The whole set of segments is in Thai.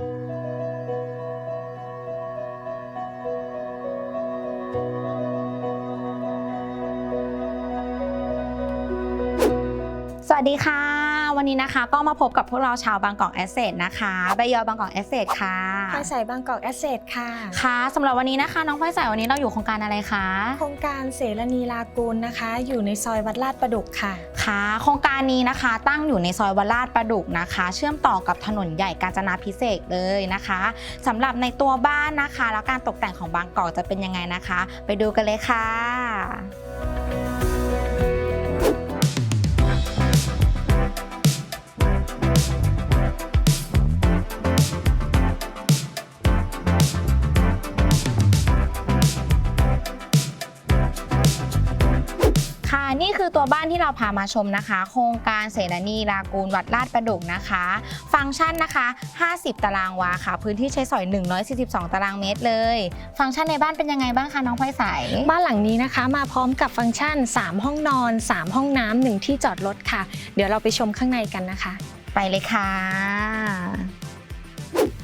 สวัสดีค่ะ วันนี้นะคะก็มาพบกับพวกเราชาวบางกอกแอสเซทนะคะใบยอบางกอกแอสเซทค่ะ พลอยใส่บางกอกแอสเซทค่ะ ค่ะสำหรับวันนี้นะคะ น้องพลอยใส่วันนี้เราอยู่โครงการอะไรคะ โครงการเสรณีลากูลนะคะ อยู่ในซอยวัดลาดประดุกค่ะ ค่ะ โครงการนี้นะคะตั้งอยู่ในซอยวัดลาดประดุกนะคะ เชื่อมต่อกับถนนใหญ่กาญจนาพิเศษกเลยนะคะสำหรับในตัวบ้านนะคะ แล้วการตกแต่งของบางกอกจะเป็นยังไงนะคะ ไปดูกันเลยค่ะค่ะ เราพามาชมนะคะ โครงการเสนานีลากูลวัดลาดประดุกนะคะ ฟังก์ชันนะคะ 50 ตารางวาค่ะ พื้นที่ใช้สอย 142 ตารางเมตรเลย ฟังก์ชันในบ้านเป็นยังไงบ้างคะน้องพลอยใสบ้านหลังนี้นะคะ มาพร้อมกับฟังก์ชัน 3 ห้องนอน 3 ห้องน้ำหนึ่งที่จอดรถค่ะ เดี๋ยวเราไปชมข้างในกันนะคะ ไปเลยค่ะ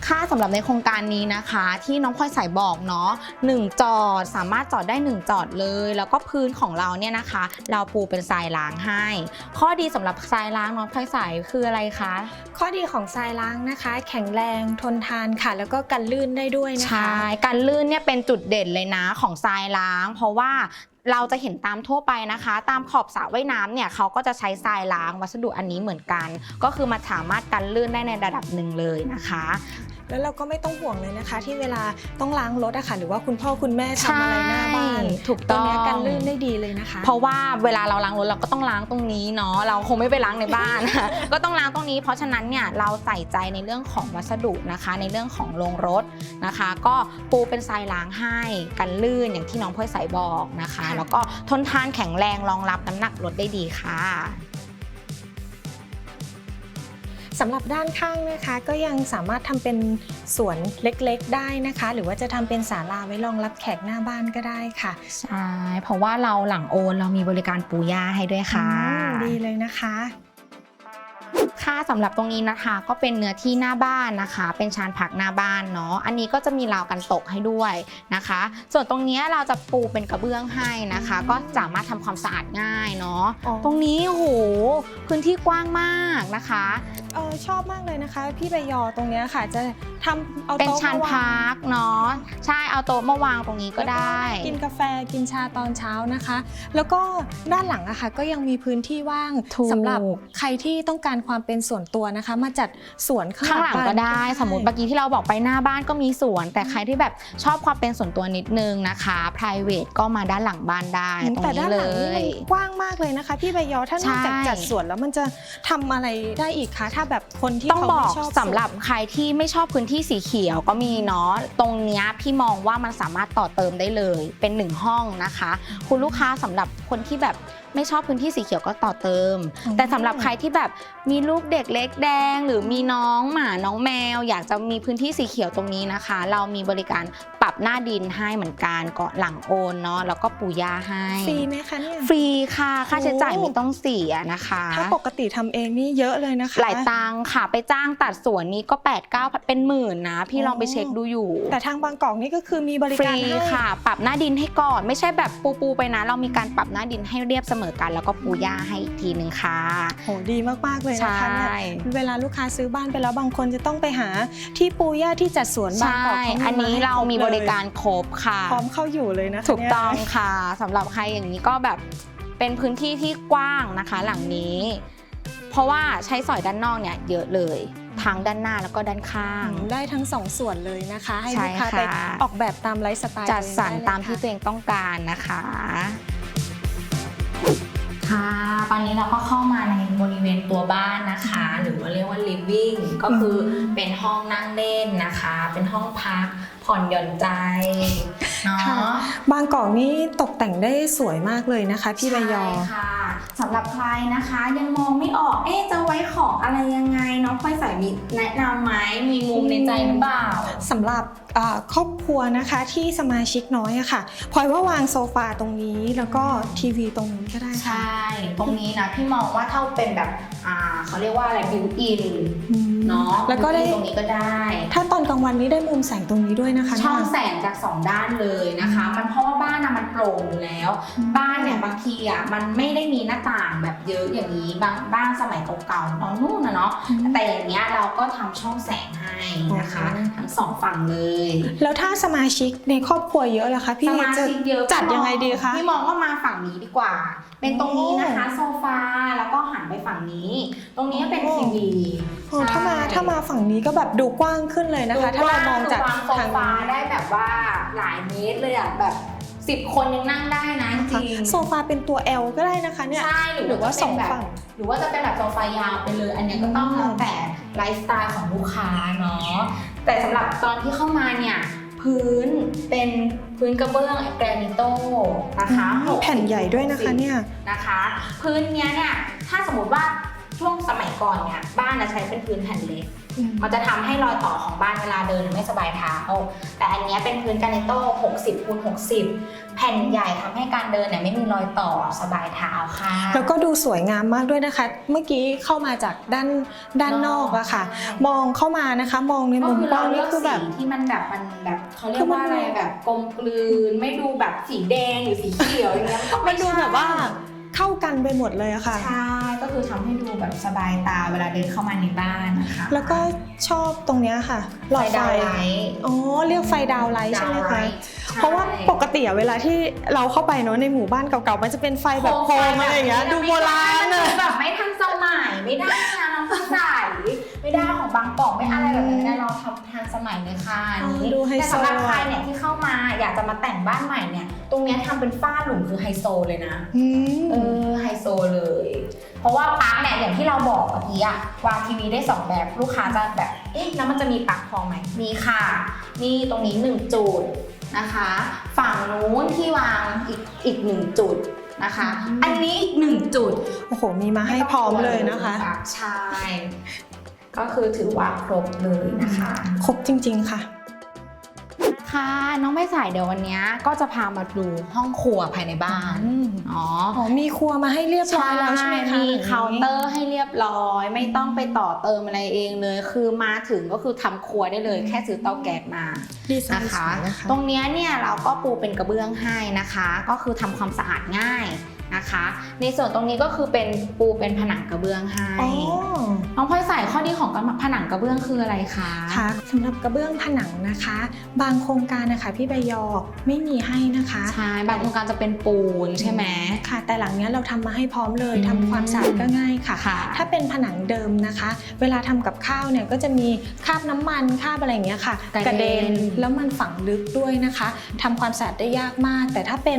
ค่าสำหรับในโครงการนี้นะคะ ที่น้องพลอยใส่บอกเนาะหนึ่งจอดสามารถจอดได้ 1 จอดเลย แล้วก็พื้นของเราเนี่ยนะคะ เราปูเป็นทรายล้างให้ ข้อดีสำหรับทรายล้างน้องพลอยใส่คืออะไรคะ ข้อดีของทรายล้างนะคะ แข็งแรงทนทานค่ะ แล้วก็กันลื่นได้ด้วยนะคะใช่การลื่นเนี่ยเป็นจุดเด่นเลยนะของทรายล้าง เพราะว่าเราจะเห็นตามทั่วไปนะคะ ตามขอบสระว่ายน้ำเนี่ยเขาก็จะใช้ทรายล้างวัสดุอันนี้เหมือนกัน ก็คือมาสามารถกันลื่นได้ในระดับหนึ่งเลยนะคะ แล้วเราก็ไม่ต้องห่วงเลยนะคะ ที่เวลาต้องล้างรถอะค่ะหรือว่าคุณพ่อคุณแม่ทำอะไรหน้าบ้านใช่ถูกตัต้วองเนี้ยกันลื่นได้ดีเลยนะคะ เพราะว่าเวลาเราล้างรถเราก็ต้องล้างตรงนี้เนาะเราคงไม่ไปล้างในบ้าน ก็ต้องล้างตรงนี้ เพราะฉะนั้นเนี่ยเราใส่ใจในเรื่องของวัสดุนะคะ ในเรื่องของโรงรถนะคะ ก็ปูเป็นทรายล้างให้กันลื่นอย่างที่น้องเพื่อใส่บอกนะคะค่ะแล้วก็ทนทานแข็งแรงรองรับน้ำหนักรถได้ดีค่ะ สำหรับด้านข้างนะคะ ก็ยังสามารถทำเป็นสวนเล็กๆ ได้นะคะ หรือว่าจะทำเป็นศาลาไว้รองรับแขกหน้าบ้านก็ได้ค่ะ ใช่ เพราะว่าเราหลังโอนเรามีบริการปูย่าให้ด้วยค่ะอืมดีเลยนะคะค่าสำหรับตรงนี้นะคะ ก็เป็นเนื้อที่หน้าบ้านนะคะ เป็นชานผักหน้าบ้านเนาะอันนี้ก็จะมีราวกันตกให้ด้วยนะคะ ส่วนตรงเนี้ยเราจะปูเป็นกระเบื้องให้นะคะอืมก็สามารถทำความสะอาดง่ายเนาะอ๋อตรงนี้โอ้โหพื้นที่กว้างมากนะคะ เออชอบมากเลยนะคะ พี่ใบยอตรงเนี้ยค่ะ จะทำเอาเป็นโต๊ะชานมวงพักเนาะใช่เอาโต๊ะมาวางตรงนี้ก็ได้ กินกาแฟกินชาตอนเช้านะคะ แล้วก็ด้านหลังอะค่ะก็ยังมีพื้นที่ว่างถูก สำหรับใครที่ต้องการความเป็นส่วนตัวนะคะ มาจัดสวนข้างข้างหลังบ้นก็ได้สมมติเมื่อกี้ที่เราบอกไปหน้าบ้านก็มีสวน แต่ใครที่แบบชอบความเป็นส่วนตัวนิดนึงนะคะ private ก็มาด้านหลังบ้านได้ตรงแต่นี้ด้านเลหลังนี่ย มันกว้างมากเลยนะคะ พี่ใบยอถ้านอกจากใช่ จัดสวนแล้วมันจะทำอะไรได้อีกคะถ้าแบบคนที่ต้องเขาบอกไม่ชอบสำหรับใครที่ไม่ชอบพื้นที่สีเขียวก็มีเนาะตรงเนี้ยพี่มองว่ามันสามารถต่อเติมได้เลย เป็นหนึ่งห้องนะคะ คุณลูกค้าสำหรับคนที่แบบ ไม่ชอบพื้นที่สีเขียวก็ต่อเติมอืมแต่สำหรับใครที่แบบมีลูกเด็กเล็กแดง หรือมีน้องหมาน้องแมว อยากจะมีพื้นที่สีเขียวตรงนี้นะคะ เรามีบริการปรับหน้าดินให้เหมือนกันก่อนหลังโอนเนาะแล้วก็ปูยาให้ฟรีไหมคะเนี่ยฟรีค่ะค่าใช้จ่ายโอ้ไม่ต้องเสียนะคะ ถ้าปกติทำเองนี่เยอะเลยนะคะหลายตังค์ค่ะไปจ้างตัดสวนนี้ก็8 9เป็นหมื่นนะ พี่อ๋อลองไปเช็คดูอยู่ แต่ทางบางกอกนี่ก็คือมีบริฟการรีให้ค่ะ ปรับหน้าดินให้ก่อน ไม่ใช่แบบปูปูๆไปนะ เรามีการปรับหน้าดินให้เรียบเสมอกัน แล้วก็ปูย่าให้อีกทีหนึ่งค่ะโหดีมากๆเลยใช่นะคะเนี่ยเวลาลูกค้าซื้อบ้านไปแล้วบางคนจะต้องไปหาที่ปูย่าที่จัดสวนบางใช่กอกเขามีอันนี้ให้เรามีคบลยริการครบค่ะ พร้อมเข้าอยู่เลยนะคะถูกต้องเนี่ยค่ะสำหรับใครอย่างนี้ก็แบบเป็นพื้นที่ที่กว้างนะคะ หลังนี้ เพราะว่าใช้สอยด้านนอกเนี่ยเยอะเลยทั้งด้านหน้าแล้วก็ด้านข้าง ได้ทั้งสองส่วนเลยนะคะ ให้ใช่ลูกค้าค่ะไปออกแบบตามไลฟ์สไตล์จัดสรรตัวเองตามที่ได้ตัวเองต้องการนะคะ ค่ะ ตอนนี้เราก็เข้ามาในบริเวณตัวบ้านนะคะ หรือว่าเรียกว่า living ก็คือเป็นห้องนั่งเล่นนะคะ เป็นห้องพักผ่อนหย่อนใจเนาะค่ะบางกอกนี่ตกแต่งได้สวยมากเลยนะคะ พี่ใบยอใช่ค่ะ สำหรับใครนะคะ ยังมองไม่ออกเอ๊ะจะไว้ของอะไรยังไงน้องค่อยใส่มีแนะนำไหมมีมุมในใจหรือเปล่า สำหรับเอ่อครอบครัวนะคะที่สมาชิกน้อยอะค่ะพลอยว่าวางโซฟาตรงนี้แล้วก็ทีวีตรงนี้ก็ได้ใชค่ะ่ตรงนี้นะพี่มองว่าถ้าเป็นแบบอ่าเขาเรียกว่าอะไรบิวอิน อืม เนาะแล้วก็ได้ built in ตรงนี้ก็ได้ ถ้าตอนกลางวันนี้ได้มุมแสงตรงนี้ด้วยนะคะ ช่องเนี่ยแสงจากสองด้านเลยนะคะ มันเพราะว่าบ้านนะมันโปร่งอยู่แล้วอืมบ้านเนี่ยบางทีอะมันไม่ได้มีหน้าต่างแบบเยอะอย่างนี้บางบ้านสมัยเก่าๆตอนนู้นนะเนาะอืมแต่อย่างเงี้ยเราก็ทำช่องแสงให้นะคะอ๋อทั้งสองฝั่งเลย แล้วถ้าสมาชิกในครอบครัวเยอะล่ะคะพี่สมาจะชิกเยอะจัดยังไงดีคะพี่มองว่ามาฝั่งนี้ดีกว่า เป็นตรงนี้นะคะโซฟาแล้วก็หันไปฝั่งนี้ ตรงนี้เป็นทีวีโอ้ถ้ามาถ้ามาฝั่งนี้ก็แบบดูกว้างขึ้นเลยนะคะ ถ้าเรามองจากวางโซทางฟาได้แบบว่าหลายเมตรเลยอะแบบสิบคนยังนั่งได้นะจริงโซฟาเป็นตัว L ก็ได้นะคะเนี่ยใช่หรือว่าสองจะเป็นแบบฝั่งหรือว่าจะเป็นแบบโซฟายาวไปเลย อันเนี้ยก็ต้องอืมแล้วแต่ไลฟ์สไตล์ของลูกค้าเนาะแต่สำหรับตอนที่เข้ามาเนี่ยพื้นเป็นพื้นกระเบื้องแกรนิโตนะคะอืม60แผ่นใหญ่ด้วยนะคะเนี่ยนะคะ พื้นเนี้ยเนี่ยถ้าสมมติว่า ช่วงสมัยก่อนเนี่ยบ้านจะใช้เป็นพื้นแผ่นเล็ก มันจะทำให้รอยต่อของบ้านเวลาเดินไม่สบายเท้า แต่อันเนี้ยเป็นพื้นกาเนโต้60คูณ60 แผ่นใหญ่ทำให้การเดินเนี่ยไม่มีรอยต่อสบายเท้าค่ะ แล้วก็ดูสวยงามมากด้วยนะคะ เมื่อกี้เข้ามาจากด้านด้านนอกอะค่ะ มองเข้ามานะคะ มองในก็มุมคือกว้าเรางเลืนี่อกคือสีแบบที่มันแบบมันแบบเขาเรียคืกอมันว่าอะไรแบบกลมกลืน ไม่ดูแบบสีแดงหรือสีเขียวอย่างเงี้ยก็มัไม่นดูแบบว่า เข้ากันไปหมดเลยอะค่ะ ใช่ ก็คือทำให้ดูแบบสบายตาเวลาเดินเข้ามาในบ้านนะคะแล้วก็ชอบตรงเนี้ยค่ะ หลอดไฟ ดาวไลท์อ๋อ เรียกไฟดาวไลท์ใช่ไหมดาวคะลท์เพราะว่าปกติอะเวลาที่เราเข้าไปเนอะในหมู่บ้านเก่าๆ มันจะเป็นไฟแบบโคมอะไรอย่างเงี้ย ดูโบราณอะอะแบบไม่ทันสมัยไม่ได้นะน้องผู้ใส่ ไม่ได้ของบางกล่องไม่อะไรแบบนั้นไม่ได้เราทำทันสมัยเลยค่ะอันนี้ดูไฮโซ แต่สำหรับใครเนี่ยที่เข้ามาอยากจะมาแต่งบ้านใหม่เนี่ย ตรงเนี้ยทำเป็นฝ้าหลุมคือไฮโซเลยนะ อืม เออไฮโซเลย เพราะว่าปลั๊กเนี่ยอย่างที่เราบอกเมื่อกี้อะวางทีวีได้สองแบบลูกค้าจะแบบ เอ๊ะแล้วมันจะมีปลั๊กพอไหมมีค่ะ นี่ตรงนี้หนึ่งจุดนะคะ ฝั่งนู้นที่วางอีกอีกหนึ่งจุดนะคะ อืม อันนี้อีกหนึ่งจุดโอ้โห มีมาให้พร้อมเลยนะคะ ใช่ ก็คือถือว่าครบเลยนะคะ ครบจริง ๆ ค่ะ ค่ะน้องไม่สายเดี๋ยววันนี้ก็จะพามาดูห้องครัวภายในบ้านอืมอ๋ออ๋อมีครัวมาให้เรียบร้อยแล้วใช่ไหมคะมีเคาน์เตอร์ให้เรียบร้อย ไม่ต้องไปต่อเติมอะไรเองเลย คือมาถึงก็คือทำครัวได้เลย แค่ซื้อเตาแก๊สมาดีไซนะน์สคะวยนะคะ ตรงเนี้ยเนี่ยเราก็ปูเป็นกระเบื้องให้นะคะ ก็คือทำความสะอาดง่าย นะคะ ในส่วนตรงนี้ก็คือเป็นปูเป็นผนังกระเบื้องให้อ๋อน้องพลอยใส่ข้อดีของผนังกระเบื้องคืออะไรคะค่ะสำหรับกระเบื้องผนังนะคะ บางโครงการนะคะพี่ใบยอไม่มีให้นะคะใช่บางโครงการจะเป็นปูนใช่ไหมค่ะ แต่หลังเนี้ยเราทำมาให้พร้อมเลยอืมทำความสะอาดก็ง่ายค่ะค่ะถ้าเป็นผนังเดิมนะคะ เวลาทำกับข้าวเนี่ยก็จะมีคราบน้ำมันคราบอะไรอย่างเงี้ยค่ะกระเด็นแล้วมันฝังลึกด้วยนะคะทำความสะอาดได้ยากมาก แต่ถ้าเป็น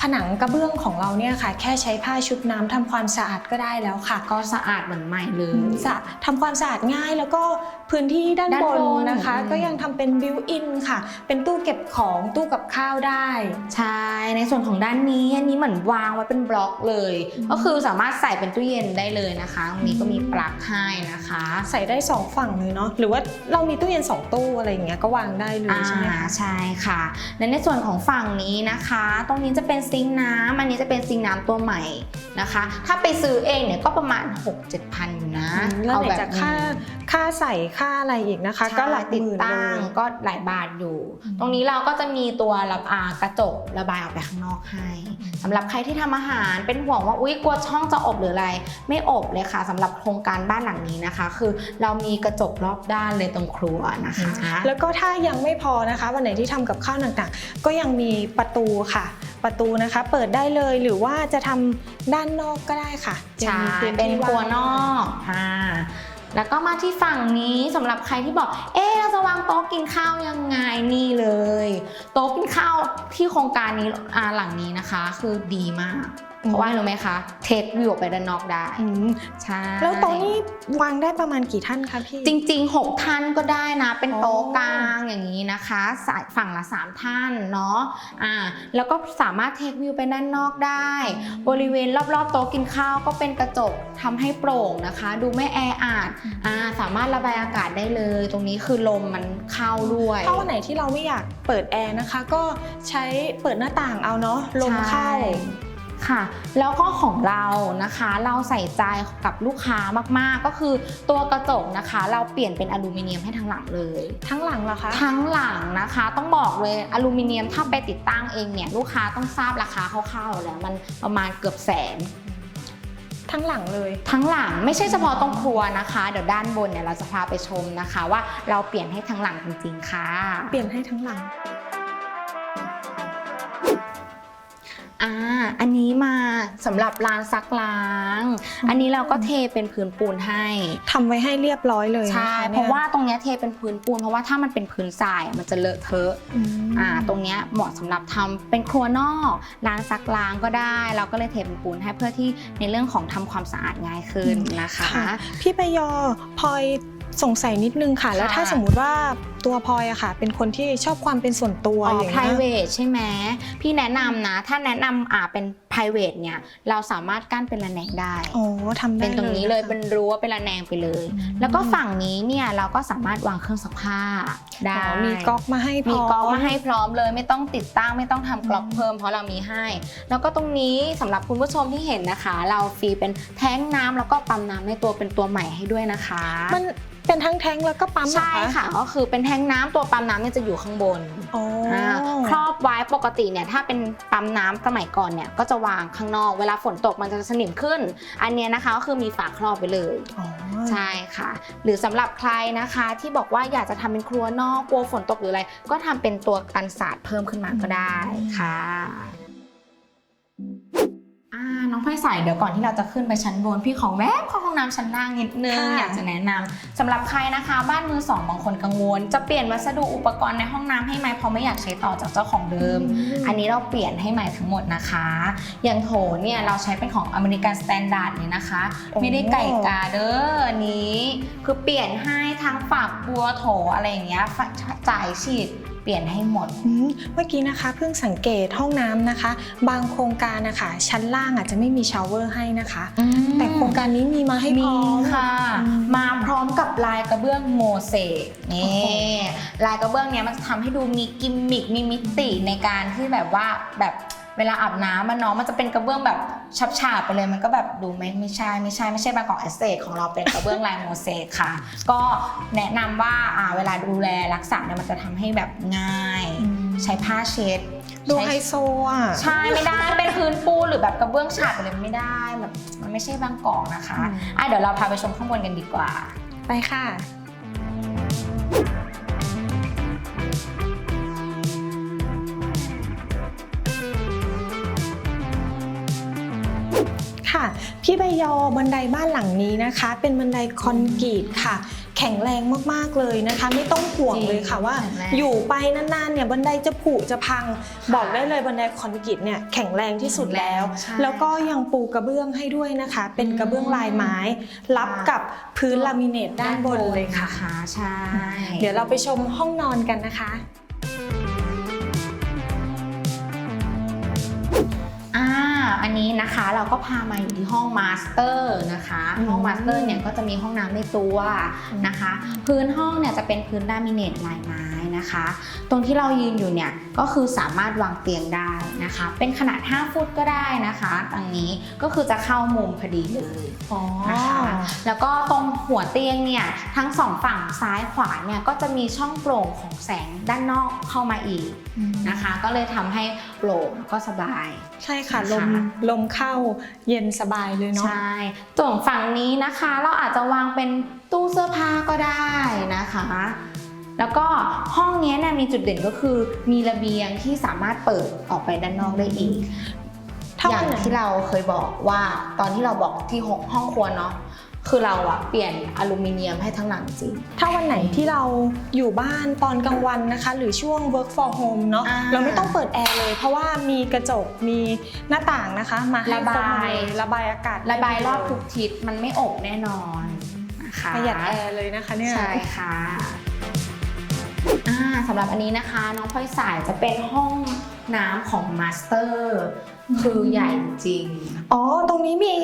ผนังกระเบื้องของเราเนี่ยค่ะ แค่ใช้ผ้าชุบน้ำทำความสะอาดก็ได้แล้วค่ะ ก็สะอาดเหมือนใหม่เลยสะทำความสะอาดง่ายแล้วก็ พื้นที่ด้านด้านบบนนนะคะอืมก็ยังทำเป็นบิวอินค่ะ เป็นตู้เก็บของตู้กับข้าวได้ ใช่ ในส่วนของด้านนี้อันนี้เหมือนวางไว้เป็นบล็อกเลยอืมก็คือสามารถใส่เป็นตู้เย็นได้เลยนะคะตรงนี้ก็มีปลั๊กให้นะคะ ใส่ได้สองฝั่งเลยเนาะหรือว่าเรามีตู้เย็นสองตู้อะไรอย่างเงี้ยก็วางได้เลยอ่าใช่ไหมคะใช่ค่ะและในส่วนของฝั่งนี้นะคะ ตรงนี้จะเป็นซิงค์น้ำอันนี้จะเป็นซิงค์น้ำตัวใหม่ นะคะ ถ้าไปซื้อเองเนี่ยก็ประมาณ 6-7พันอยู่นะแล้วเอาไหนแบบจะค่าค่าใส่ค่าอะไรอีกนะคะใช่ก็หลักหติดมื่นตั้เลงยก็หลายบาทอยู่อืมตรงนี้เราก็จะมีตัวระบายกระจกระบายออกไปข้างนอกให้สำหรับใครที่ทำอาหารเป็นห่วงว่าอุ๊ยกลัวช่องจะอบหรืออะไร ไม่อบเลยค่ะสำหรับโครงการบ้านหลังนี้นะคะ คือเรามีกระจกรอบด้านเลยตรงครัวนะคะ แล้วก็ถ้ายังไม่พอนะคะ วันไหนที่ทำกับข้าวหนักๆก็ยังมีประตูค่ะ ประตูนะคะ เปิดได้เลยหรือว่าจะทำด้านนอกก็ได้ค่ะใช่ยังมีพื้เป็นที่ครัวางนอกอ่าแล้วก็มาที่ฝั่งนี้สำหรับใครที่บอก เอ๊ะเราจะวางโต๊ะกินข้าวยังไงนี่เลย โต๊ะกินข้าวที่โครงการนี้อ่าหลังนี้นะคะ คือดีมาก เพราะว่ารู้ไหมคะ เทควิวออกไปด้านนอกได้อืมใช่แล้วโต๊ะนี้วางได้ประมาณกี่ท่านคะพี่ จริง ๆ 6 ท่านก็ได้นะ เป็นโต๊ะอ๋อกลางอย่างนี้นะคะสายฝั่งละ 3 ท่านเนาะอ่าแล้วก็สามารถเทควิวไปด้านนอกได้ บริเวณรอบๆ โต๊ะกินข้าวก็เป็นกระจกทำให้โปร่งนะคะ ดูไม่แออัดอ่าสามารถระบายอากาศได้เลย ตรงนี้คือลมมันเข้าด้วยถ้าวันไหนที่เราไม่อยากเปิดแอร์นะคะ ก็ใช้เปิดหน้าต่างเอาเนาะลมเข้าใช่ ค่ะ แล้วก็ของเรานะคะเราใส่ใจกับลูกค้ามากๆ ก็คือตัวกระจกนะคะ เราเปลี่ยนเป็นอลูมิเนียมให้ทั้งหลังเลย ทั้งหลังเหรอคะทั้งหลังนะคะต้องบอกเลยอลูมิเนียมถ้าไปติดตั้งเองเนี่ยลูกค้าต้องทราบราคาคร่าวๆแล้วมันประมาณเกือบแสนทั้งหลังเลย ทั้งหลังไม่ใช่เฉพาะตรงครัวนะคะ เดี๋ยวด้านบนเนี่ยเราจะพาไปชมนะคะ ว่าเราเปลี่ยนให้ทั้งหลังจริงๆค่ะ เปลี่ยนให้ทั้งหลัง อ่า อันนี้มาสำหรับลานซักล้าง อันนี้เราก็เทเป็นพื้นปูนให้ ทำไว้ให้เรียบร้อยเลยนคใช่นี่ยเพราะว่าตรงเนี้ยเทเป็นพื้นปูน เพราะว่าถ้ามันเป็นพื้นทรายมันจะเลอะเทอะ อืมอ่า ตรงเนี้ยเหมาะสำหรับทำเป็นครัวนอกร้านซักล้างก็ได้ เราก็เลยเทเป็นปูนให้เพื่อที่ในเรื่องของทำความสะอาดง่ายขึ้นนะคะ ค่ะพี่ปยอพลอยสงสัยนิดนึงค่ะ แล้วค่ะถ้าสมมุติว่าตัวพลอยอะค่ะ เป็นคนที่ชอบความเป็นส่วนตัวอ๋อ อย่างเงี้ย private ใช่ไหมพี่แนะนำนะ ถ้าแนะนำอ่าเป็น private เนี่ย เราสามารถกั้นเป็นระแนงได้อ๋อทำได้เป็นตรงนี้เลยะคะเป็นรั้วเป็นระแนงไปเลย อืมแล้วก็ฝั่งนี้เนี่ยเราก็สามารถวางเครื่องซักผ้าได้อ๋อมีก๊อกมาให้พร้มีอมก๊อกมาให้พร้อมเลยไม่ต้องติดตั้งไม่ต้องทำกล็อกอืมเพิ่มเพราะเรามีให้ แล้วก็ตรงนี้สำหรับคุณผู้ชมที่เห็นนะคะ เราฟรีเป็นแท้งน้ำแล้วก็ปั๊มน้ำในตัวเป็นตัวใหม่ให้ด้วยนะคะมันเป็นทั้งแท้งแล้วก็ปั๊มเหรอ ใช่ค่ะก็คือเป็นแท้งน้ำตัวปั๊มน้ำเนี่ยจะอยู่ข้างบนอ๋อออ่าครอบไว้ปกติเนี่ยถ้าเป็นปั๊มน้ำสมัยก่อนเนี่ยก็จะวางข้างนอกเวลาฝนตกมันจะสนิมขึ้น อันเนี้ยนะคะก็คือมีฝาครอบไปเลยอ๋อใช่ค่ะ หรือสำหรับใครนะคะที่บอกว่าอยากจะทำเป็นครัวนอกกลัวฝนตกหรืออะไร ก็ทำเป็นตัวกันศาสตร์เพิ่มขึ้นมาก็ได้ค่ะ อ่าน้องพลอยใส่เดี๋ยวก่อนที่เราจะขึ้นไปชั้นบนพี่ขอแวบเข้าห้องน้ำชั้นล่างนิดนึงค่ะ อยากจะแนะนำสำหรับใครนะคะ บ้านมือสองบางคนกังวล จะเปลี่ยนวัสดุอุปกรณ์ในห้องน้ำให้ไหมเพราะไม่อยากใช้ต่อจากเจ้าของเดิม อันนี้เราเปลี่ยนให้ใหม่ทั้งหมดนะคะ อย่างโถเนี่ยเราใช้เป็นของอเมริกันสแตนดาร์ดเนี่ยนะคะ โอ้ ไม่ได้ไก่กาเด้ออันนี้ คือเปลี่ยนให้ทั้งฝักบัวโถอะไรอย่างเงี้ยฝจ่ายฉีดเปลี่ยนให้หมดอืมเมื่อกี้นะคะเพิ่งสังเกตห้องน้ำนะคะ บางโครงการนะคะชั้นล่างอาจจะไม่มีชาวเวอร์ให้นะคะ แต่โครงการนี้มีมาให้พมีร้อมค่ะอืมมาพร้อมกับลายกระเบื้องโมเสกโอ้นี่โหลายกระเบื้องเนี้ยมันจะทำให้ดูมีกิมมิคมีมิติในการที่แบบว่าแบบ เวลาอาบน้ำมันเนาะมันจะเป็นกระเบื้องแบบฉาบๆไปเลยมันก็แบบดูไม่ไม่ใช่ไม่ใช่ไม่ใช่บางกอกแอสเซทของเราเป็นกระเบื้องลายโมเสกค่ะ ก็แนะนำว่าอ่าเวลาดูแลรักษาเนี่ยมันจะทำให้แบบง่ายอืมใช้ผ้าเช็ดดูใช้ไฮโซอะใช่ไม่ได้เป็นพื้นปูนหรือแบบกระเบื้องฉาบอะไรไม่ได้แบบมันไม่ใช่บางกอกนะคะอืมอะเดี๋ยวเราพาไปชมข้างบนกันดีกว่า ไปค่ะ ค่ะ พี่ใบยอบันไดบ้านหลังนี้นะคะ เป็นบันไดคอนกรีตค่ะ แข็งแรงมากๆเลยนะคะ ไม่ต้องห่วงจริงเลยค่ะว่า แข็งแรง อยู่ไปนานๆเนี่ยบันไดจะผุจะพัง บอกได้เลยบันไดคอนกรีตเนี่ยแข็งแรงที่สุดแล้ว ใช่ แล้วก็ยังปูกระเบื้องให้ด้วยนะคะ เป็นกระเบื้องลายไม้ รับกับพื้นลามิเนตด้านบนเลยค่ะ ใช่ เดี๋ยวเราไปชมห้องนอนกันนะคะ อันนี้นะคะเราก็พามาอยู่ที่ห้องมาสเตอร์นะคะอืมห้องมาสเตอร์เนี่ยก็จะมีห้องน้ำในตัวนะคะ พื้นห้องเนี่ยจะเป็นพื้นลามิเนตลายไม้ นะคะ ตรงที่เรายืนอยู่เนี่ยก็คือสามารถวางเตียงได้นะคะ เป็นขนาด 5 ฟุตก็ได้นะคะตรงนี้ก็คือจะเข้ามุมพอดีเลยอ๋อนะคะแล้วก็ตรงหัวเตียงเนี่ยทั้งสองฝั่งซ้ายขวาเนี่ยก็จะมีช่องโปร่งของแสงด้านนอกเข้ามาอีกนะคะ ก็เลยทำให้โปร่งแล้วก็สบาย ใช่ค่ะนะคะลมลมเข้าเย็นสบายเลยเนาะใช่ส่วนฝั่งนี้นะคะ เราอาจจะวางเป็นตู้เสื้อผ้าก็ได้นะคะ แล้วก็ห้องนี้เนี่ยมีจุดเด่นก็คือมีระเบียงที่สามารถเปิดออกไปด้านนอกได้อีกถ้าอย่าวันงไหนที่เราเคยบอกว่าตอนที่เราบอกที่ห้องห้องครัวเนาะคือเราอะเปลี่ยนอลูมิเนียมให้ทั้งหลังจริง ถ้าวันไหนที่เราอยู่บ้านตอนกลางวันนะคะ หรือช่วง work for home เนาะอ่าเราไม่ต้องเปิดแอร์เลย เพราะว่ามีกระจกมีหน้าต่างนะคะ มาให้ระบายครบหมดเลยระบายอากาศ ระบายรอบทุกทิศมันไม่อบแน่นอนนะคะประหยัดแอร์เลยนะคะเนี่ยใช่ค่ะอ่า สำหรับอันนี้นะคะ น้องพลอยสายจะเป็นห้องน้ำของมาสเตอร์คือใหญ่จริง อ๋อ ตรงนี้มี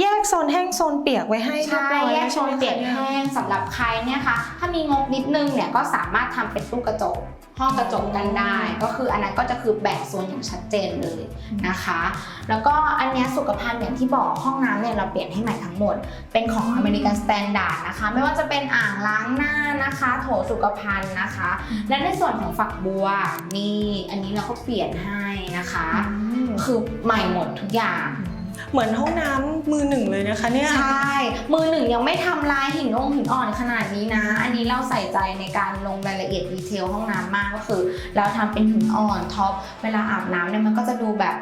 แยกโซนแห้งโซนเปียกไว้ให้เรียบใช่ร้อยแยแล้กวโซใช่ไหมนคะเปียกเนี่ยแห้งสำหรับใครเนี่ยค่ะ ถ้ามีงบนิดนึงเนี่ยก็สามารถทำเป็นตู้กระจก ห้องกระจกกันได้ ก็คืออันนั้นก็จะคือแบ่งโซนอย่างชัดเจนเลยนะคะ แล้วก็อันเนี้ยสุขภัณฑ์อย่างที่บอกห้องน้ำเนี่ยเราเปลี่ยนให้ใหม่ทั้งหมด เป็นของอเมริกันสแตนดาร์ดนะคะ ไม่ว่าจะเป็นอ่างล้างหน้านะคะ โถสุขภัณฑ์นะคะ และในส่วนของฝักบัวนี่อันนี้เราก็เปลี่ยนให้นะคะอืมคือใหม่หมดทุกอย่าง เหมือนห้องน้ำมือหนึ่งเลยนะคะเนี่ย ใช่ มือหนึ่งยังไม่ทำลายหินองค์หินอ่อนขนาดนี้นะ อันนี้เราใส่ใจในการลงรายละเอียดดีเทลห้องน้ำมากก็คือ เราทำเป็นหินอ่อนท็อป เวลาอาบน้ำเนี่ยมันก็จะดูแบบ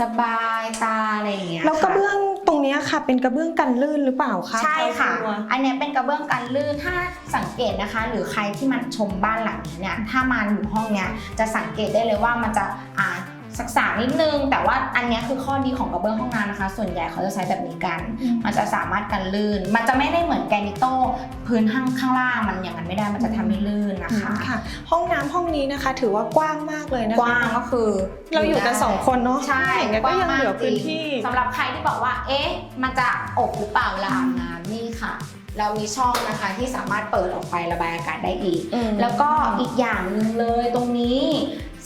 สบายตาอะไรอย่างเงี้ยแล้วกระค่เบื้องตรงเนี้ยค่ะ เป็นกระเบื้องกันลื่นหรือเปล่าคะใช่ค่ะตัวอันเนี้ยเป็นกระเบื้องกันลื่น ถ้าสังเกตนะคะ หรือใครที่มันชมบ้านหลังนี้เนี่ย ถ้ามาอยู่ห้องเนี้ย จะสังเกตได้เลยว่ามันจะอ่า สักสากนิดนึง แต่ว่าอันเนี้ยคือข้อดีของกระเบื้องห้องน้ำนะคะ ส่วนใหญ่เขาจะใช้แบบนี้กัน มันจะสามารถกันลื่น มันจะไม่ได้เหมือนแกรนิโต้พื้นข้างข้างล่างมันอย่างนั้นไม่ได้มันจะทำให้ลื่นนะคะค่ะ ห้องน้ำห้องนี้นะคะ ถือว่ากว้างมากเลยนะคะกว้างก็คือ เราอยู่กันสองคนเนาะใช่อย่างเงี้ยก็ยังเหลือพื้นที่สำหรับใครที่บอกว่า เอ๊ะ มันจะอบหรือเปล่าเวลาอาบน้ำนี่ค่ะ เรามีช่องนะคะที่สามารถเปิดออกไประบายอากาศได้อีก แล้วก็อีกอย่างหนึ่งเลยตรงนี้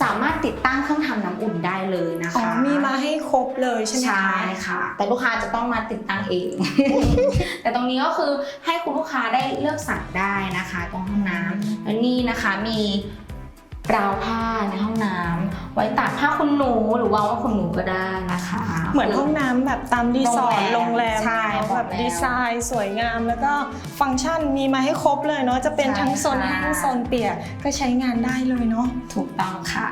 สามารถติดตั้งเครื่องทำน้ำอุ่นได้เลยนะอ๋อคะมีมาให้ครบเลยใช่ไหมใช่คะค่ะ แต่ลูกค้าจะต้องมาติดตั้งเอง แต่ตรงนี้ก็คือให้คุณลูกค้าได้เลือกสั่งได้นะคะ ตรงห้องน้ำแล้วนี่นะคะมี ราวผ้าในห้องน้ำไว้ตากผ้าคุณหนูหรือวางว่าคุณหนูก็ได้นะคะ เหมือนห้องน้ำแบบตามรีสอร์ทโรโรงงแรแรมมใช่แบบบอกแล้วดีไซน์สวยงามแล้วก็ฟังก์ชันมีมาให้ครบเลยเนาะจะเป็นใช่ทั้งโซนค่ะ แห้งโซนเปียกก็ใช้งานได้เลยเนาะ ถูกต้องค่ะ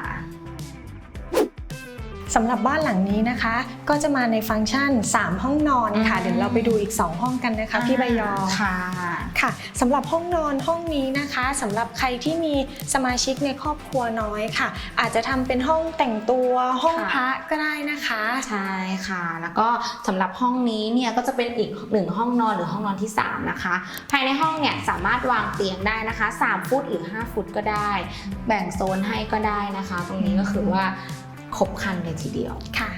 สำหรับบ้านหลังนี้นะคะ ก็จะมาในฟังก์ชัน 3 ห้องนอนค่ะอืมเดี๋ยวเราไปดูอีก 2 ห้องกันนะคะ พี่ใบยอค่ะค่ะสำหรับห้องนอนห้องนี้นะคะสำหรับใครที่มีสมาชิกในครอบครัวน้อยค่ะ อาจจะทำเป็นห้องแต่งตัวห้องค่ะพระก็ได้นะคะใช่ค่ะ แล้วก็สำหรับห้องนี้เนี่ยก็จะเป็นอีกหนึ่งห้องนอนหรือห้องนอนที่ 3 นะคะ ภายในห้องเนี่ยสามารถวางเตียงได้นะคะ 3 ฟุตหรือ 5 ฟุตก็ได้ แบ่งโซนให้ก็ได้นะคะ ตรงนี้ก็คือว่า ครบครันเลยทีเดียวค่ะ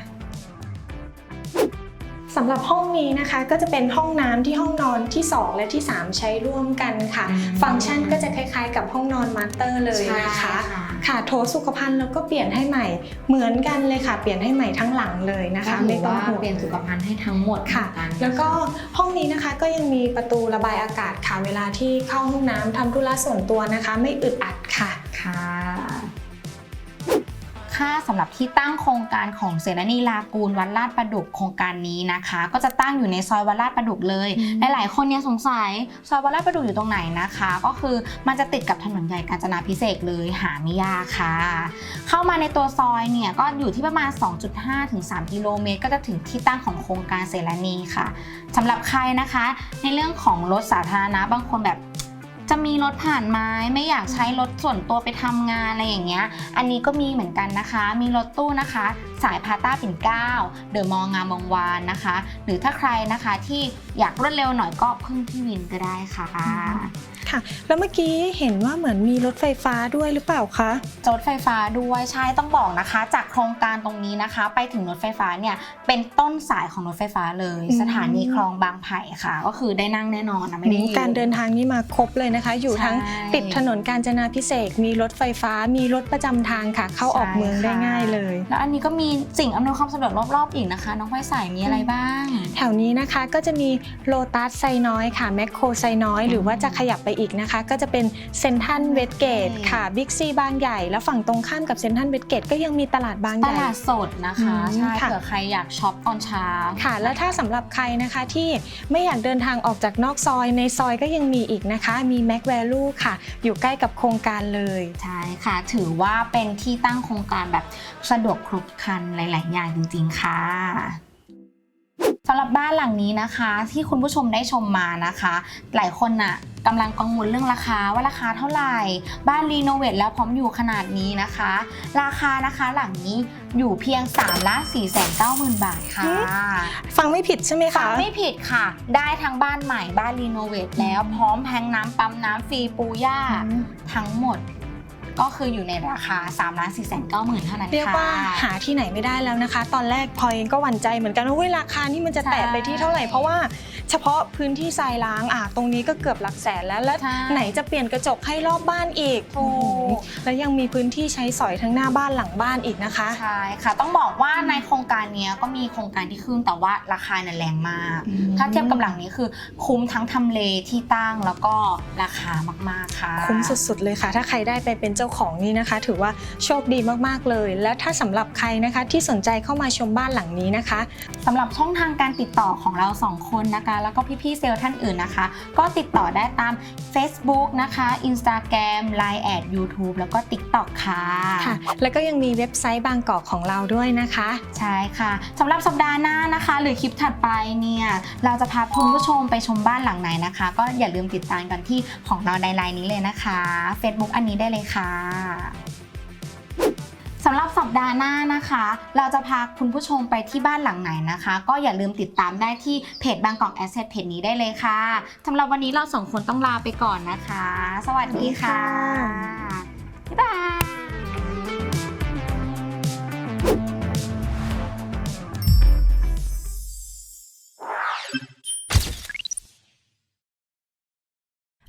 สำหรับห้องนี้นะคะก็จะเป็นห้องน้ำที่ห้องนอนที่ 2 และที่ 3 ใช้ร่วมกันค่ะอืมฟังก์ชันก็จะคล้ายๆ กับห้องนอนมาสเตอร์เลยนะคะค่ะโถสุขภัณฑ์เราก็เปลี่ยนให้ใหม่เหมือนกันเลยค่ะ เปลี่ยนให้ใหม่ทั้งหลังเลยนะนะคะคะไม่ไม่ต้ต้อองงห่ห่ววงงเปลี่ยนสุขภัณฑ์ให้ทั้งหมดค่ะเหมือนนแล้วก็ห้องนี้นะคะก็ยังมีประตูระบายอากาศค่ะเวลาที่เข้าห้องน้ำทำธุระส่วนตัวนะคะ ไม่อึดอัดค่ะค่ะ ค่าสำหรับที่ตั้งโครงการของเสนานีลากูลวัดลาดประดุกโครงการนี้นะคะ ก็จะตั้งอยู่ในซอยวัดลาดประดุกเลยอืมหลายๆคนเนี่ยสงสัยซอยวัดลาดประดุกอยู่ตรงไหนนะคะ ก็คือมันจะติดกับถนนใหญ่กาญจนาพิเศษกเลยหาไม่ยากค่ะ เข้ามาในตัวซอยเนี่ยก็อยู่ที่ประมาณ 2.5 ถึง 3 กิโลเมตร ก็จะถึงที่ตั้งของโครงการเสนานีค่ะสำหรับใครนะคะ ในเรื่องของรถสาธารณะบางคนแบบ จะมีรถผ่านไม้ไม่อยากใช้รถส่วนตัวไปทำงานอะไรอย่างเงี้ย อันนี้ก็มีเหมือนกันนะคะ มีรถตู้นะคะ สายพาต้าปิ่นเกล้าเดอะมองงามวงวานนะคะ หรือถ้าใครนะคะที่อยากรวดเร็วหน่อยก็พึ่งพี่วินก็ได้ค่ะ ค่ะ แล้วเมื่อกี้เห็นว่าเหมือนมีรถไฟฟ้าด้วยหรือเปล่าคะรถไฟฟ้าด้วยใช่ต้องบอกนะคะ จากโครงการตรงนี้นะคะ ไปถึงรถไฟฟ้าเนี่ยเป็นต้นสายของรถไฟฟ้าเลย อืม สถานีคลองบางไผ่ค่ะ ก็คือได้นั่งแน่นอนนะไม่ได้ยืนการเดินทางนี่มาครบเลยนะคะ อยู่ทั้งใช่ ติดถนนกาญจนาพิเศษกมีรถไฟฟ้า มีรถประจำทางค่ะ เข้าออกเมืองได้ง่ายเลย แล้วอันนี้ก็มีสิ่งอำนวยความสะดวกรอบๆอีกนะคะ น้องพลอยใส่มีอะไรบ้าง แถวนี้นะคะก็จะมีโลตัสไซน้อยค่ะแมคโครไซน้อย หรือว่าจะขยับไปอีกนะคะ ก็จะเป็นเซนทันเวสเกตค่ะบิ๊กซีบางใหญ่ แล้วฝั่งตรงข้ามกับเซนทันเวสเกตก็ยังมีตลาดบางตใหญ่ลาดสดนะคะอืมใช่ค่ะเผื่อใครอยากช็อปตอนเช้าค่ะ แล้วถ้าสำหรับใครนะคะที่ไม่อยากเดินทางออกจากนอกซอยในซอยก็ยังมีอีกนะคะ มี Mac Value ค่ะ อยู่ใกล้กับโครงการเลยใช่ค่ะ ถือว่าเป็นที่ตั้งโครงการแบบสะดวกครบครันหลาย ๆ อย่างจริง ๆ ค่ะ สำหรับบ้านหลังนี้นะคะ ที่คุณผู้ชมได้ชมมานะคะ หลายคนน่ะกำลังกังวลเรื่องราคาว่าราคาเท่าไหร่ บ้านรีโนเวทแล้วพร้อมอยู่ขนาดนี้นะคะ ราคานะคะหลังนี้อยู่เพียง3ล้าน4 9 0 0 0 0 บาทค่ะฟังไม่ผิดใช่ไหมฟัคะงไม่ผิดค่ะ ได้ทั้งบ้านใหม่บ้านรีโนเวทแล้วพร้อมแพงน้ำปั๊มน้ำฟรีปูย่าอืมทั้งหมด ก็คืออยู่ในราคา3ล้าน4 9 0 0 0 0เท่านั้นค่ะ เรียกว่าหาที่ไหนไม่ได้แล้วนะคะ ตอนแรกพลอยเองก็หวั่นใจเหมือนกันว่าเฮ้ยราคานี่มันจะแตะไปที่เท่าไหร่เพราะว่าเฉพาะพื้นที่ทรายล้างอะตรงนี้ก็เกือบหลักแสนแล้วแล้ว ใช่ ไหนจะเปลี่ยนกระจกให้รอบบ้านอีกถูกแล้วยังมีพื้นที่ใช้สอยทั้งหน้าบ้านหลังบ้านอีกนะคะ ใช่ค่ะ ต้องบอกว่าในโครงการเนี้ยก็มีโครงการที่ขึ้นแต่ว่าราคาเนี่ยแรงมาก อืม ถ้าเทียบกับหลังนี้คือคุ้มทั้งทำเลที่ตั้งแล้วก็ราคามากๆค่ะ คุ้มสุดๆเลยค่ะ ถ้าใครได้ไปเป็นเจ้าของนี่นะคะ ถือว่าโชคดีมากๆเลย แล้วถ้าสำหรับใครนะคะที่สนใจเข้ามาชมบ้านหลังนี้นะคะสำหรับช่องทางการติดต่อของเราสองคนนะคะ แล้วก็พี่ๆเซลล์ท่านอื่นนะคะ ก็ติดต่อได้ตาม Facebook นะคะ Instagram Line แอด YouTube แล้วก็ TikTok ค่ะค่ะ แล้วก็ยังมีเว็บไซต์บางกอกของเราด้วยนะคะ ใช่ค่ะสำหรับสัปดาห์หน้านะคะ หรือคลิปถัดไปเนี่ยเราจะพาคุณผู้ชมไปชมบ้านหลังไหนนะคะ ก็อย่าลืมติดตามกันที่ของเราในไลน์นี้เลยนะคะ Facebook อันนี้ได้เลยค่ะสำหรับสัปดาห์หน้านะคะ เราจะพาคุณผู้ชมไปที่บ้านหลังไหนนะคะ ก็อย่าลืมติดตามได้ที่เพจบางกอกแอสเซทเพจนี้ได้เลยค่ะสำหรับวันนี้เราสองคนต้องลาไปก่อนนะคะ สวัสดีค่ะบ๊ายบาย